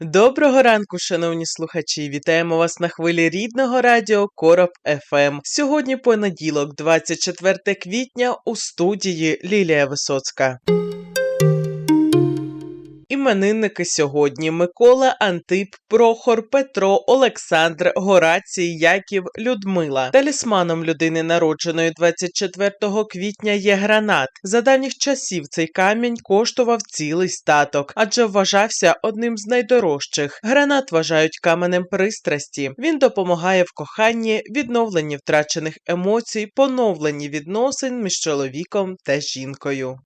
Доброго ранку, шановні слухачі! Вітаємо вас на хвилі рідного радіо Короб ФМ. Сьогодні понеділок, 24 квітня, у студії Лілія Висоцька. Іменинники сьогодні Микола, Антип, Прохор, Петро, Олександр, Горацій, Яків, Людмила. Талісманом людини, народженої 24 квітня, є гранат. За давніх часів цей камінь коштував цілий статок, адже вважався одним з найдорожчих. Гранат вважають каменем пристрасті. Він допомагає в коханні, відновленні втрачених емоцій, поновленні відносин між чоловіком та жінкою.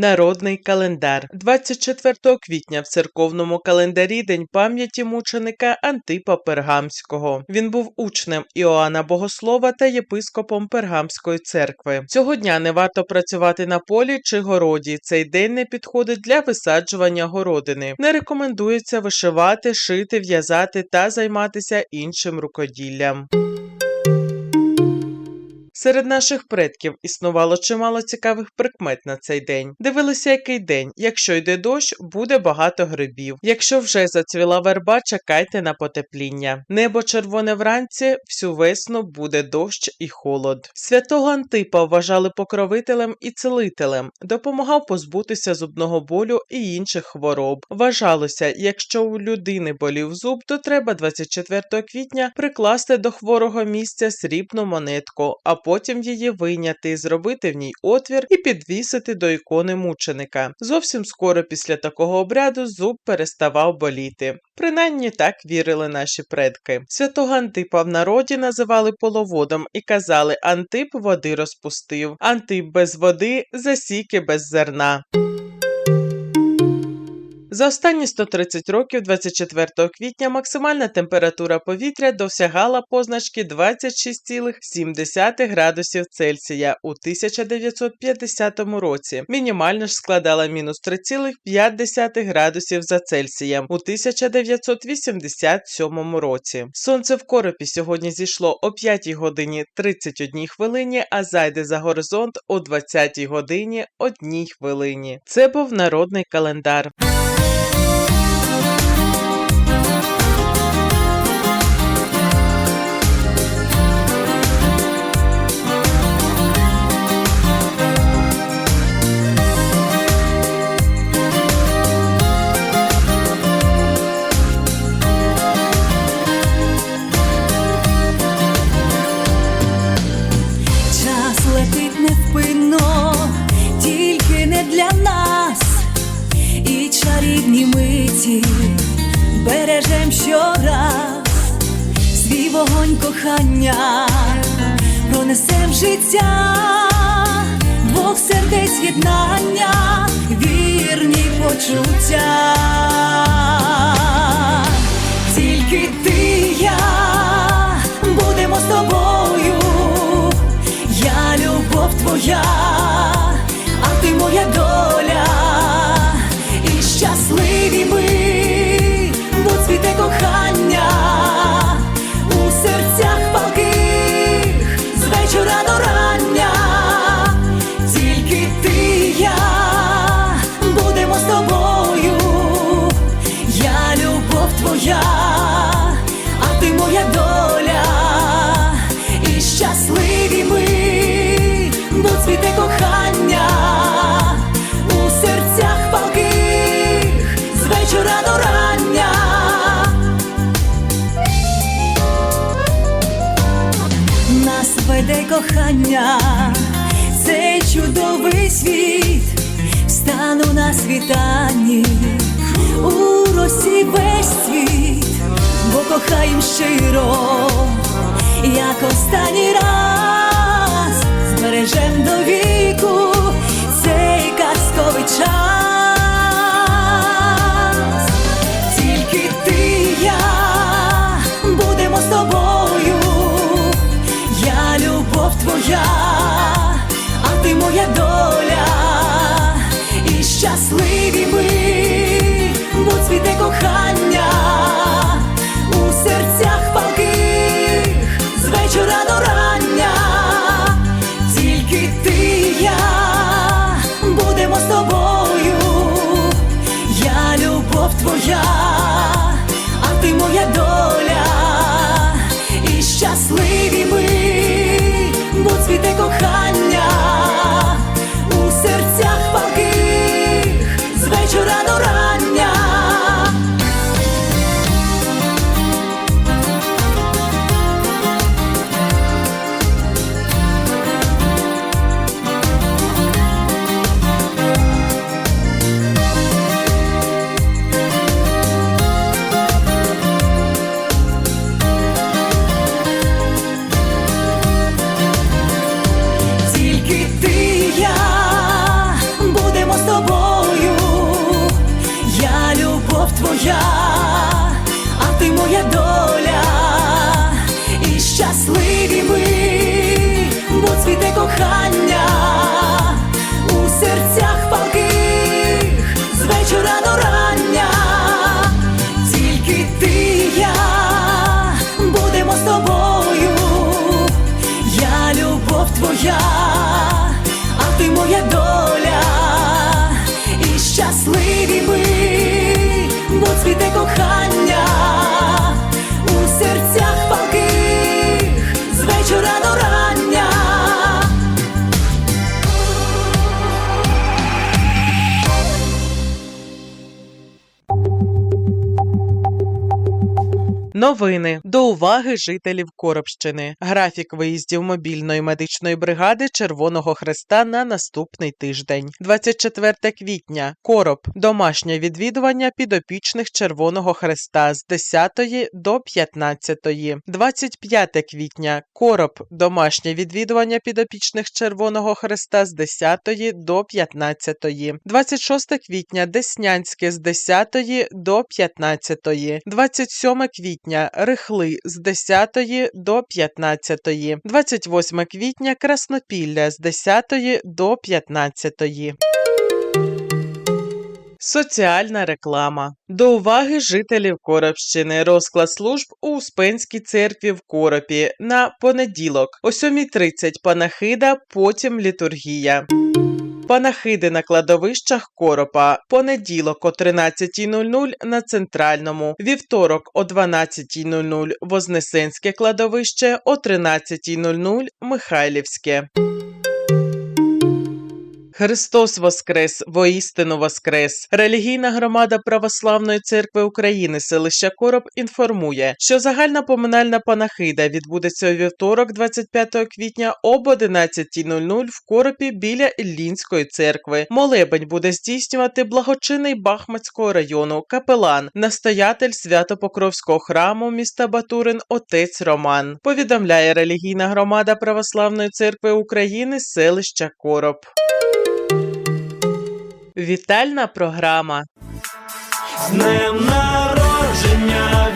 Народний календар 24 квітня в церковному календарі День пам'яті мученика Антипа Пергамського. Він був учнем Іоанна Богослова та єпископом Пергамської церкви. Цього дня не варто працювати на полі чи городі. Цей день не підходить для висаджування городини. Не рекомендується вишивати, шити, в'язати та займатися іншим рукоділлям. Серед наших предків існувало чимало цікавих прикмет на цей день. Дивилися, який день. Якщо йде дощ, буде багато грибів. Якщо вже зацвіла верба, чекайте на потепління. Небо червоне вранці, всю весну буде дощ і холод. Святого Антипа вважали покровителем і целителем, допомагав позбутися зубного болю і інших хвороб. Вважалося, якщо у людини болів зуб, то треба 24 квітня прикласти до хворого місця срібну монетку. а потім її вийняти, зробити в ній отвір і підвісити до ікони мученика. Зовсім скоро після такого обряду зуб переставав боліти. Принаймні так вірили наші предки. Святого Антипа в народі називали половодом і казали Антип води розпустив, Антип без води, засіки без зерна. За останні 130 років, 24 квітня, максимальна температура повітря досягала позначки 26,7 градусів Цельсія у 1950 році. Мінімальна ж складала мінус 3,5 градусів за Цельсієм у 1987 році. Сонце в коропі сьогодні зійшло о 5 годині 31 хвилині, а зайде за горизонт о 20 годині 1 хвилині. Це був народний календар. Сердець єднання, вірні почуття. Кохання, цей чудовий світ, стану на світанні, у росі весь світ, бо кохаєм щиро, як останній раз, збережем до віку цей казковий час. Новини до уваги жителів Коробщини. Графік виїздів мобільної медичної бригади Червоного Хреста на наступний тиждень. 24 квітня. Короб. Домашнє відвідування підопічних Червоного Хреста з 10 до 15. 25 квітня. Короб. Домашнє відвідування підопічних Червоного Хреста з 10 до 15. 26 квітня. Деснянське з 10 до 15. 27 квітня Рихли з 10 до 15, 28 квітня Краснопілля з 10 до 15. Соціальна реклама. До уваги жителів Коробщини. Розклад служб у Успенській церкві в Коропі на понеділок о 7.30 панахида, потім літургія. Панахиди на кладовищах Коропа. Понеділок о 13.00 на центральному. Вівторок о 12.00 Вознесенське кладовище, о 13.00 Михайлівське. Христос Воскрес, воістину Воскрес! Релігійна громада Православної церкви України селища Короб інформує, що загальна поминальна панахида відбудеться у вівторок, 25 квітня об 11.00 в Коропі біля Іллінської церкви. Молебень буде здійснювати благочинний Бахмацького району капелан, настоятель Свято-Покровського храму міста Батурин отець Роман. Повідомляє релігійна громада Православної церкви України селища Короб. Вітальна програма. З днем народження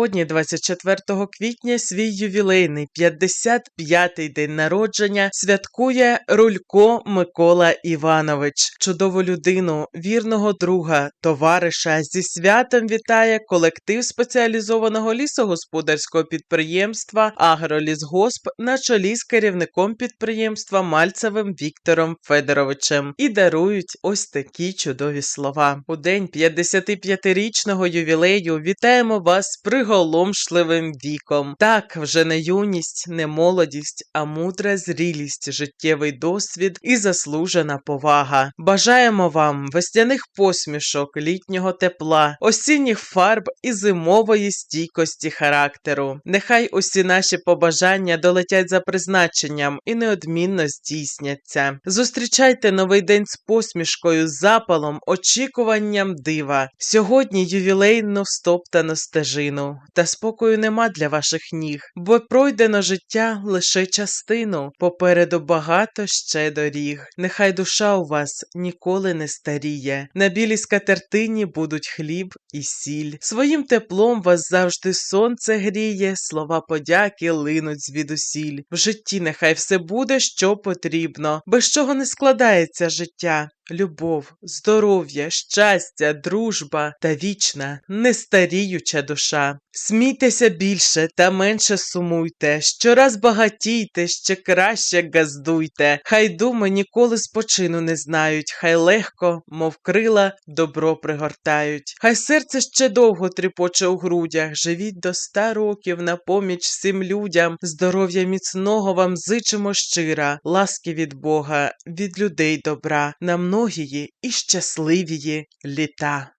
Сьогодні, 24 квітня, свій ювілейний 55-й день народження святкує Рулько Микола Іванович. Чудову людину, вірного друга, товариша зі святом вітає колектив спеціалізованого лісогосподарського підприємства Агролісгосп на чолі з керівником підприємства Мальцевим Віктором Федоровичем і дарують ось такі чудові слова. У день 55-річного ювілею вітаємо вас з приголомшливим віком. Так, вже не юність, не молодість, а мудра зрілість, життєвий досвід і заслужена повага. Бажаємо вам весняних посмішок, літнього тепла, осінніх фарб і зимової стійкості характеру. Нехай усі наші побажання долетять за призначенням і неодмінно здійсняться. Зустрічайте новий день з посмішкою, запалом, очікуванням дива. Сьогодні ювілейну стоптану стежину. Та спокою нема для ваших ніг, бо пройдено життя лише частину, попереду багато ще доріг. Нехай душа у вас ніколи не старіє. На білій скатертині будуть хліб і сіль. Своїм теплом вас завжди сонце гріє, слова подяки линуть звідусіль. В житті нехай все буде, що потрібно, без чого не складається життя. Любов, здоров'я, щастя, дружба та вічна, нестаріюча душа. Смійтеся більше та менше сумуйте, щораз багатійте, ще краще газдуйте. Хай думи ніколи спочину не знають, хай легко, мов крила, добро пригортають. Хай серце ще довго тріпоче у грудях, живіть до ста років на поміч всім людям. Здоров'я міцного вам зичимо щира, ласки від Бога, від людей добра, на многії і щасливії літа.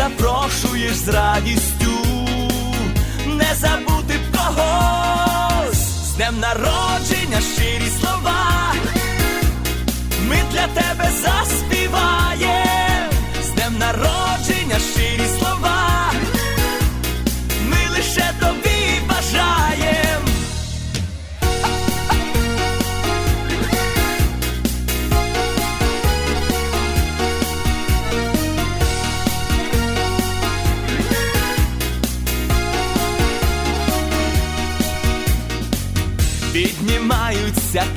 Запрошуєш з радістю, не забути б когось, з днем народження щирі слова, ми для тебе заспіваєм, з днем народження щирі слова, ми лише тобі бажаєм.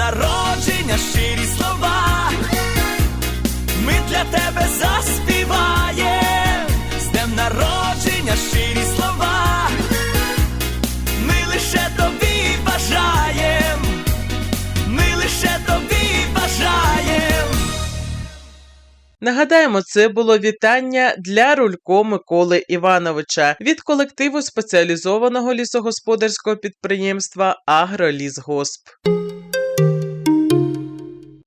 народження щирі слова, ми для тебе заспіваєм, з днем народження щирі слова, ми лише тобі бажаєм. Ми лише тобі бажаєм. Нагадаємо, це було вітання для Рулько Миколи Івановича від колективу спеціалізованого лісогосподарського підприємства Агролісгосп.